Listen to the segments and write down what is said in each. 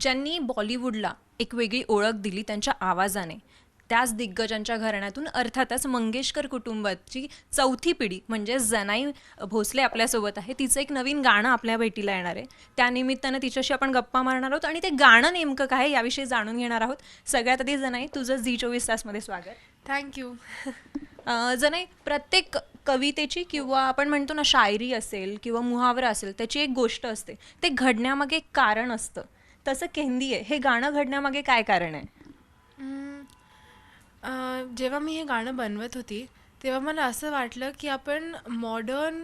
ज्यांनी बॉलिवूडला एक वेगळी ओळख दिली त्यांच्या आवाजाने. त्याच दिग्गजांच्या घराण्यातून अर्थातच मंगेशकर कुटुंबाची चौथी पिढी म्हणजे जनाई भोसले आपल्यासोबत आहे तिचं एक नवीन गाणं आपल्या भेटीला येणार आहे. त्यानिमित्तानं तिच्याशी आपण गप्पा मारणार आहोत आणि ते गाणं नेमकं काय याविषयी जाणून घेणार आहोत. सगळ्यात आधी जनाई तुझं झी चोवीस तासमध्ये स्वागत. थँक्यू जनाई प्रत्येक कवितेची किंवा आपण म्हणतो ना शायरी असेल किंवा मुहावरा असेल त्याची एक गोष्ट असते. ते घडण्यामागे एक कारण असतं. तसं केंदी आहे. हे गाणं घडण्यामागे काय कारण आहे? जेव्हा मी हे गाणं बनवत होती तेव्हा मला असं वाटलं की आपण मॉडर्न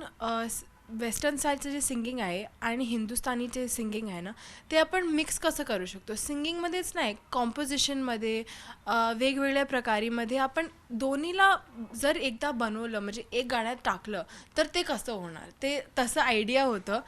वेस्टर्न साईडचं जे सिंगिंग आहे आणि हिंदुस्थानीचे सिंगिंग आहे ना ते आपण मिक्स कसं करू शकतो? सिंगिंगमध्येच नाही कॉम्पोजिशनमध्ये वेगवेगळ्या प्रकारीमध्ये आपण दोन्हीला जर एकदा बनवलं म्हणजे एक गाण्यात टाकलं तर ते कसं होणार? ते तसं आयडिया होतं.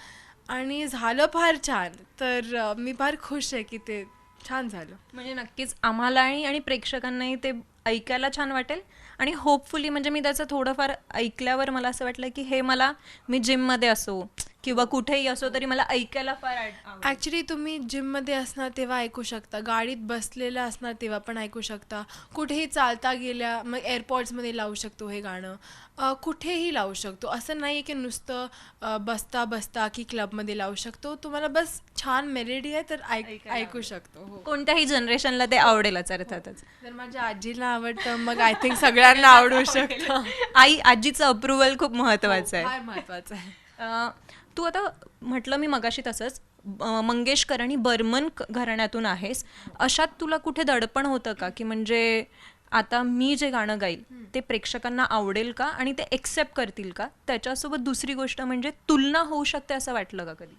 आणि झालं फार छान. तर अ, मी फार खुश आहे की ते छान झालं. म्हणजे नक्कीच आम्हालाही आणि प्रेक्षकांनाही ते ऐकायला छान वाटेल. आणि होपफुली म्हणजे मी त्याचं थोडंफार ऐकल्यावर मला असं वाटलं की हे मला मी जिममध्ये असो किंवा कुठेही असो तरी मला ऐकायला फार. ॲक्च्युली तुम्ही जिममध्ये असणार तेव्हा ऐकू शकता. गाडीत बसलेलं असणार तेव्हा पण ऐकू शकता. कुठेही चालता गेल्या मग एअरपोर्ट्समध्ये लावू शकतो हे गाणं. कुठेही लावू शकतो. असं नाही आहे की नुसतं बसता बसता की क्लबमध्ये लावू शकतो. तुम्हाला बस छान मेलेडी आहे तर ऐक शकतो. हो. कोणत्याही जनरेशनला ते आवडेलच अर्थातच. जर माझ्या आजीला आवडतं मग आय थिंक सगळ्यांना आवडू शकतं. आई आजीचं अप्रुव्हल खूप महत्वाचं आहे. महत्वाचं आहे. अं, तू आता म्हटलं मी मगाशी तसंच मंगेशकर आणि बर्मन घराण्यातून आहेस. अशात तुला कुठे दडपण होतं का? की म्हणजे आता मी जे गाणं गाईल ते प्रेक्षकांना आवडेल का आणि ते एक्सेप्ट करतील का? त्याच्यासोबत दुसरी गोष्ट म्हणजे तुलना होऊ शकते असं वाटलं का कधी?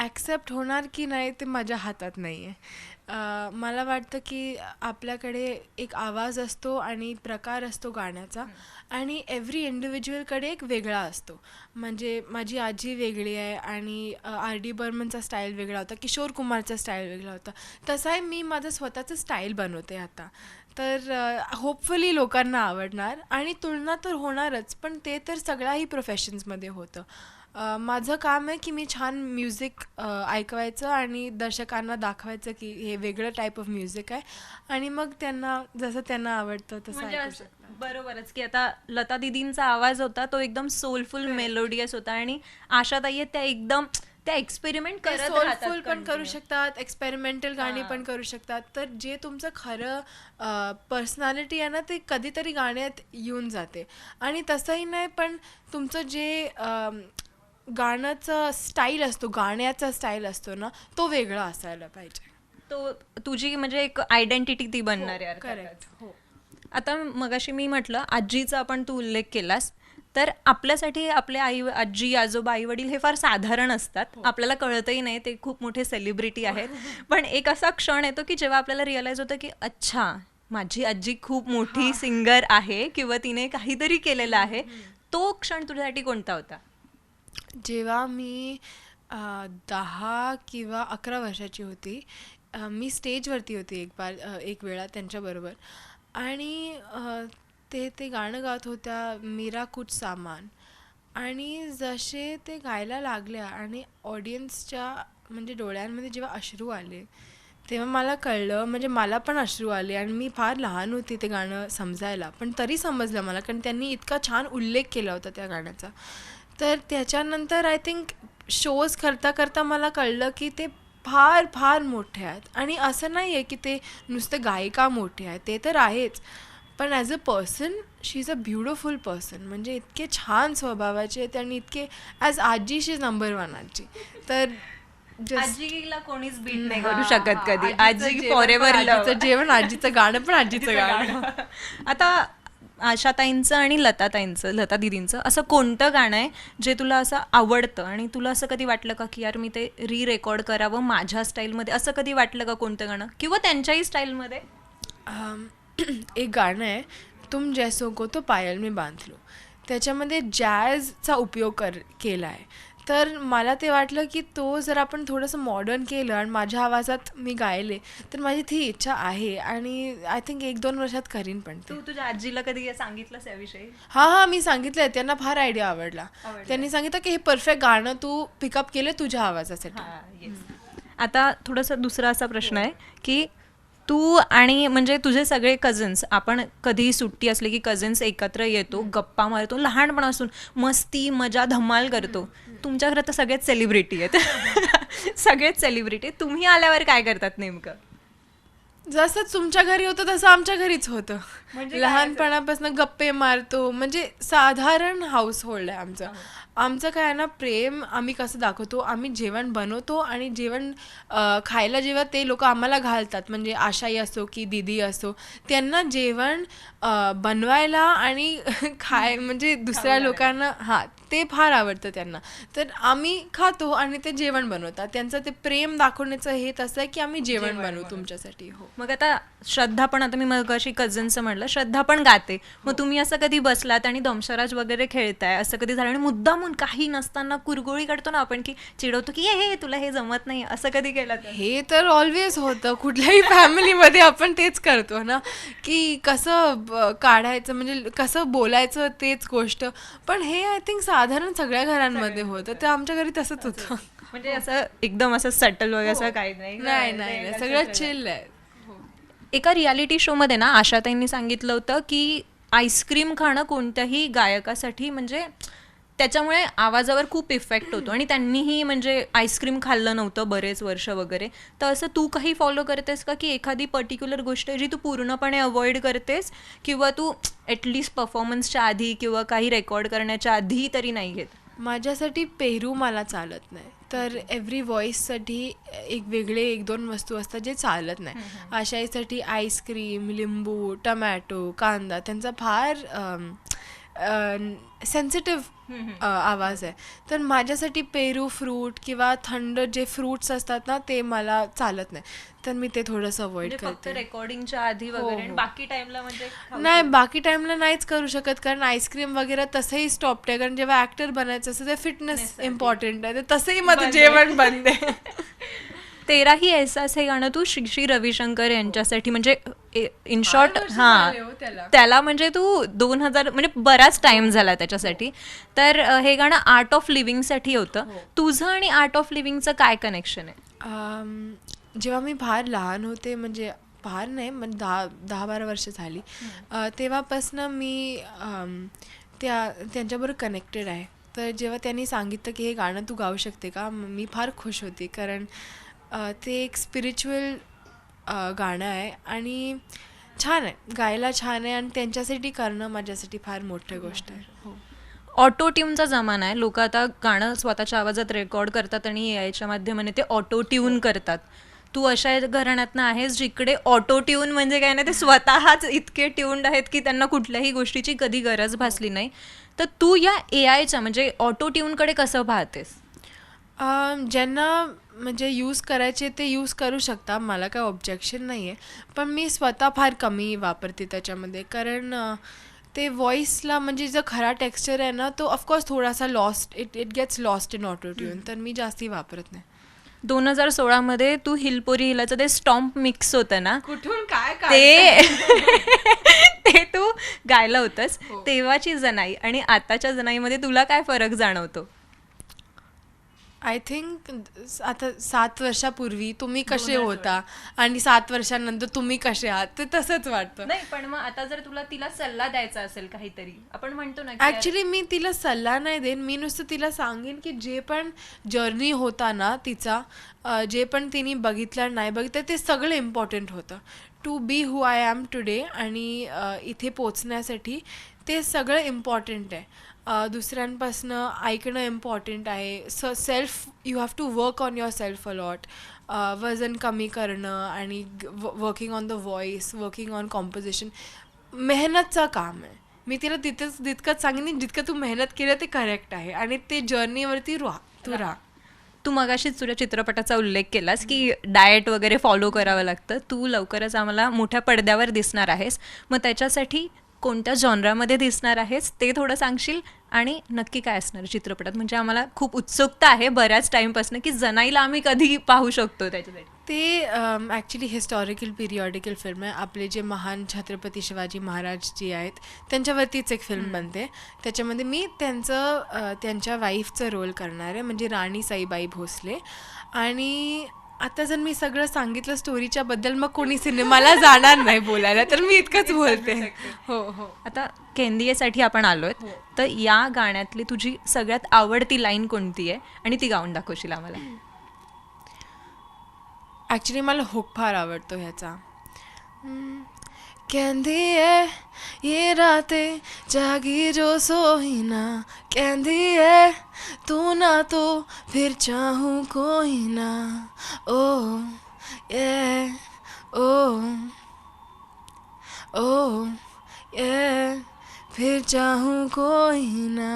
ॲक्सेप्ट होणार की नाही ते माझ्या हातात नाही आहे मला वाटतं की आपल्याकडे एक आवाज असतो आणि प्रकार असतो गाण्याचा आणि एव्हरी इंडिव्हिज्युअलकडे एक वेगळा असतो. म्हणजे माझी आजी वेगळी आहे आणि आर डी बर्मनचा स्टाईल वेगळा होता किशोर कुमारचा स्टाईल वेगळा होता. तसाही मी माझं स्वतःचं स्टाईल बनवते आता. तर होपफुली लोकांना आवडणार आणि तुलना तर होणारच पण ते तर सगळ्याही प्रोफेशन्समध्ये होतं. माझं काम आहे की मी छान म्युझिक ऐकवायचं आणि दर्शकांना दाखवायचं की हे वेगळं टाईप ऑफ म्युझिक आहे. आणि मग त्यांना जसं त्यांना आवडतं तसं म्हणजे बरोबरच की आता लता दिदींचा आवाज होता तो एकदम सोलफुल मेलोडियस होता आणि आशाताई आहेत त्या एकदम त्या एक्सपेरिमेंट करत सोलफुल पण करू. शकतात एक्सपेरिमेंटल गाणी पण करू शकतात. तर जे तुमचं खरं पर्सनॅलिटी आहे ना ते कधीतरी गाण्यात येऊन जाते. आणि तसंही नाही पण तुमचं जे गाण्याचा स्टाईल असतो गाण्याचा स्टाईल असतो ना तो वेगळा असायला पाहिजे. तो तुझी म्हणजे एक आयडेंटिटी ती बनणार आहे करेक्ट अर्थातच. हो. आता मगाशी मी म्हटलं आजीचा आपण तू उल्लेख केलास तर आपल्यासाठी आपले आई आजी आजोबा आई वडील हे फार साधारण असतात. आपल्याला कळतही नाही ते खूप मोठे सेलिब्रिटी आहेत. पण एक असा क्षण येतो की जेव्हा आपल्याला रिअलाइज होतं की अच्छा माझी आजी खूप मोठी सिंगर आहे किंवा तिने काहीतरी केलेलं आहे. तो क्षण तुझ्यासाठी कोणता होता? जेव्हा मी दहा किंवा अकरा वर्षाची होती मी स्टेजवरती होती एक बार एक वेळा त्यांच्याबरोबर आणि ते ते गाणं गात होत्या मेरा कुछ सामान. आणि जसे ते गायला लागल्या आणि ऑडियन्सच्या म्हणजे डोळ्यांमध्ये जेव्हा अश्रू आले तेव्हा मला कळलं म्हणजे मला पण अश्रू आले आणि मी फार लहान होती ते गाणं समजायला. पण तरी समजलं मला कारण त्यांनी इतका छान उल्लेख केला होता त्या गाण्याचा. तर त्याच्यानंतर आय थिंक शोज करता करता मला कळलं की ते फार फार मोठे आहेत. आणि असं नाही आहे की ते नुसते गायिका मोठे आहेत. ते तर आहेच. पण as a person she is a beautiful person म्हणजे इतके छान स्वभावाचे आहेत आणि इतके ॲज आजी शी इज नंबर वन आजी. तर आजीला कोणीच बीट नाही करू शकत कधी. आजी जेवण आजीचं गाणं पण आजीचं गाणं. आता आशाताईंचं आणि लताताईंचं लता दिदींचं असं कोणतं गाणं आहे जे तुला असं आवडतं? आणि तुला असं कधी वाटलं का की यार मी ते री रेकॉर्ड करावं माझ्या स्टाईलमध्ये असं कधी वाटलं का कोणतं गाणं? किंवा त्यांच्याही स्टाईलमध्ये एक गाणं आहे तुम जैसो को तो पायल मी बांधलो त्याच्यामध्ये जॅजचा उपयोग कर केला आहे तर मला ते वाटलं की तो जर आपण थोडंसं मॉडर्न केलं आणि माझ्या आवाजात मी गायले तर माझी ती इच्छा आहे. आणि आय थिंक एक दोन वर्षात करीन पण ते. तुझ्या आजीला कधी सांगितलंस याविषयी? हां हां मी सांगितलं आहे त्यांना फार आयडिया आवडला. त्यांनी सांगितलं की हे परफेक्ट गाणं तू पिकअप केलं तुझ्या आवाजासाठी. आता थोडासा दुसरा असा प्रश्न आहे की तू आणि म्हणजे तुझे सगळे कझन्स आपण कधीही सुट्टी असली की कझन्स एकत्र येतो गप्पा मारतो लहानपणापासून मस्ती मजा धमाल करतो. तुमच्या घरात तर सगळेच सेलिब्रिटी आहेत. सगळेच सेलिब्रिटी तुम्ही आल्यावर काय करतात नेमकं? जसं तुमच्या घरी होतं तसं आमच्या घरीच होतं. म्हणजे लहानपणापासून गप्पे मारतो. म्हणजे साधारण हाऊस होल्ड आहे आमचं. आमचं काय आहे ना प्रेम आम्ही कसं दाखवतो आम्ही जेवण बनवतो आणि जेवण खायला जेव्हा ते लोक आम्हाला घालतात म्हणजे आशाई असो की दिदी असो त्यांना जेवण बनवायला आणि खाय म्हणजे दुसऱ्या लोकांना हां ते फार आवडतं त्यांना. तर आम्ही खातो आणि ते जेवण बनवतात. त्यांचं ते प्रेम दाखवण्याचं हे तसं आहे की आम्ही जेवण बनवू तुमच्यासाठी हो. मग आता श्रद्धा पण आता मी मग अशी कझन्सचं म्हटलं श्रद्धा पण गाते. मग तुम्ही असं कधी बसलात आणि दमशराज वगैरे खेळताय असं कधी झालं? आणि मुद्दामून काही नसताना कुरगोळी काढतो ना आपण की चिडवतो की हे हे तुला हे जमत नाही. असं कधी केलं हे तर ऑलवेज होतं. कुठल्याही फॅमिलीमध्ये आपण तेच करतो ना की कसं काढायचं म्हणजे कसं बोलायचं तेच गोष्ट. पण हे आय थिंक साधारण सगळ्या घरांमध्ये होतं. ते आमच्या घरी तसंच होतं. म्हणजे असं एकदम असं सटल वगैरे असं काही नाही. नाही सगळं चिल आहे. एका रियालिटी शोमध्ये ना आशाताईंनी सांगितलं होतं की आईस्क्रीम खाणं कोणत्याही गायकासाठी म्हणजे त्याच्यामुळे आवाजावर खूप इफेक्ट होतो. आणि त्यांनीही म्हणजे आईस्क्रीम खाल्लं नव्हतं बरेच वर्ष वगैरे. तर असं तू काही फॉलो करतेस का? की एखादी पर्टिक्युलर गोष्ट जी तू पूर्णपणे अवॉइड करतेस किंवा तू ॲटलिस्ट परफॉर्मन्सच्या आधी किंवा काही रेकॉर्ड करण्याच्या आधी तरी नाही घेत? माझ्यासाठी पेरू मला चालत नाही. तर एव्हरी व्हॉईससाठी एक वेगळे एक दोन वस्तू असतात जे चालत नाही. आशाईसाठी आईस्क्रीम लिंबू टमॅटो कांदा त्यांचा फार सेन्सिटिव्ह आवाज आहे. तर माझ्यासाठी पेरू फ्रूट किंवा थंड जे फ्रूट्स असतात ना ते मला चालत नाही. तर मी ते थोडंसं अवॉइड म्हणजे करते. रेकॉर्डिंगच्या आधी वगैरे आणि बाकी टाइमला म्हणजे नाही बाकी टाइमला नाहीच करू शकत कारण आईस्क्रीम वगैरे तसंही स्टॉप आहे कारण जेव्हा ऍक्टर बनायचं असतं ते फिटनेस इम्पॉर्टंट आहे. तर तसंही माझं जेवण आहे तेराही एहसास हे गाणं तू श्री श्री रविशंकर यांच्यासाठी म्हणजे इन शॉर्ट हा. हो त्याला. म्हणजे तू दोन हजार म्हणजे बराच टाइम झाला त्याच्यासाठी. तर हे गाणं आर्ट ऑफ लिव्हिंगसाठी होतं. तुझं आणि आर्ट ऑफ लिव्हिंगचं काय कनेक्शन आहे? जेव्हा मी फार लहान होते म्हणजे फार नाही म्हणजे दहा दहा बारा वर्ष झाली तेव्हापासनं मी त्या त्यांच्याबरोबर कनेक्टेड आहे. तर जेव्हा त्यांनी सांगितलं की हे गाणं तू गाऊ शकते का म- फार खुश होते. कारण ते एक स्पिरिच्युअल गाणं आहे आणि छान आहे. गायला छान आहे आणि त्यांच्यासाठी करणं माझ्यासाठी फार मोठी गोष्ट आहे. हो. ऑटो ट्यूनचा जमाना आहे. लोक आता गाणं स्वतःच्या आवाजात रेकॉर्ड करतात आणि याच्या माध्यमाने ते ऑटो ट्यून करतात. तू अशा घराण्यातनं आहेस जिकडे ऑटो ट्यून म्हणजे काय ना ते स्वतःच इतके ट्यून्ड आहेत की त्यांना कुठल्याही गोष्टीची कधी गरज भासली नाही. तर तू या ए आयच्या म्हणजे ऑटो ट्यूनकडे कसं पाहतेस? ज्यांना म्हणजे यूज करायचे ते यूज करू शकता. मला काय ऑब्जेक्शन नाही आहे पण मी स्वतः फार कमी वापरते त्याच्यामध्ये. कारण ते व्हॉईसला म्हणजे जो खरा टेक्स्चर आहे ना तो ऑफकोर्स थोडासा lost it it gets lost in auto tune तर मी जास्ती वापरत नाही. दोन हजार सोळामध्ये तू हिलपोरी हिलाचं ते स्टॉम्प मिक्स होतं ना कुठून? काय ते ते तू गायलं होतंस. तेव्हाची जनाई आणि आताच्या जनाईमध्ये तुला काय फरक जाणवतो? आय थिंक आता सात वर्षापूर्वी तुम्ही कसे होता आणि सात वर्षांनंतर तुम्ही कसे आहात? ते तसंच वाटतं. नाही पण मग आता जर तुला तिला सल्ला द्यायचा असेल काहीतरी आपण म्हणतो ना ऍक्च्युली मी तिला सल्ला नाही देईन मी नुसतं तिला सांगेन की जे पण जर्नी होता ना तिचा जे पण तिने बघितलं नाही बघितलं ते सगळं इम्पॉर्टंट होतं. To be who I am today आणि इथे पोचण्यासाठी ते सगळं इम्पॉर्टंट आहे. दुसऱ्यांपासनं ऐकणं इम्पॉर्टंट आहे. स self you have to work on your self a lot वजन कमी करणं आणि working on the voice working on composition मेहनतचं काम आहे. मी तिला तिथेच तितकंच सांगेन जितकं तू मेहनत केलं ते करेक्ट आहे. आणि ते जर्नीवरती राहा तू राहा. तू मगाशीच तुझ्या चित्रपटाचा उल्लेख केलास की डाएट वगैरे फॉलो करावं लागतं. तू लवकरच आम्हाला मोठ्या पडद्यावर दिसणार आहेस. मग त्याच्यासाठी कोणत्या जॉनरामध्ये दिसणार आहेस ते थोडं सांगशील? आणि नक्की काय असणार चित्रपटात? म्हणजे आम्हाला खूप उत्सुकता आहे बऱ्याच टाईमपासून की जनाईला आम्ही कधी पाहू शकतो त्याच्यासाठी. ते ॲक्च्युली हिस्टॉरिकल पिरियॉडिकल फिल्म आहे. आपले जे महान छत्रपती शिवाजी महाराज जे आहेत त्यांच्यावरतीच एक फिल्म बनते. त्याच्यामध्ये मी त्यांचं त्यांच्या वाईफचं रोल करणार आहे. म्हणजे राणी साईबाई भोसले. आणि आता जर मी सगळं सांगितलं स्टोरीच्या बद्दल मग कोणी सिनेमाला जाणार नाही बोलायला. तर मी इतकंच बोलते. हो हो. आता केंदियेसाठी आपण आलोय. तर या गाण्यातली तुझी सगळ्यात आवडती लाईन कोणती आहे? आणि ती गाऊन दाखवशील आम्हाला ॲक्च्युली मला हुक फार आवडतो ह्याचा. ਕਹਿੰਦੀ है ਇਹ ਰਾਤੇ जागी जो ਸੋਈ ਨਾ ਕਹਿੰਦੀ है तू ना ਤੋ फिर चाहूँ ਕੋਈ ਨਾ ओ ये ओ ओ ये फिर चाहूँ ਕੋਈ ਨਾ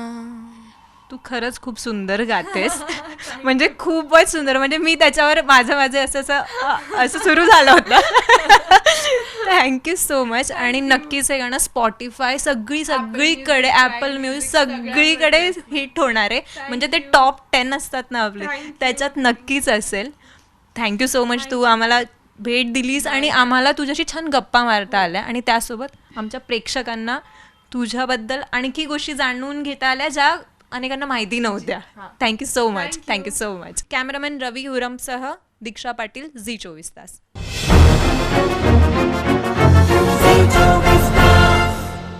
तू खरंच खूप सुंदर गातेस. म्हणजे खूपच सुंदर. म्हणजे मी त्याच्यावर माझं माझं असं असं असं सुरू झालं होतं. थँक्यू सो मच आणि नक्कीच हे गाणं स्पॉटीफाय सगळी सगळीकडे ॲपल म्युझिक सगळीकडे हिट होणार आहे. म्हणजे ते टॉप टेन असतात ना आपले. त्याच्यात नक्कीच असेल. थँक्यू सो मच तू आम्हाला भेट दिलीस आणि आम्हाला तुझ्याशी छान गप्पा मारता आल्या. आणि त्यासोबत आमच्या प्रेक्षकांना तुझ्याबद्दल आणखी गोष्टी जाणून घेता आल्या ज्या अनेकांना माहिती नव्हत्या. Thank you so much thank you so much cameraman Ravi हुरमसह Diksha Patil Zee चोवीस तास. October.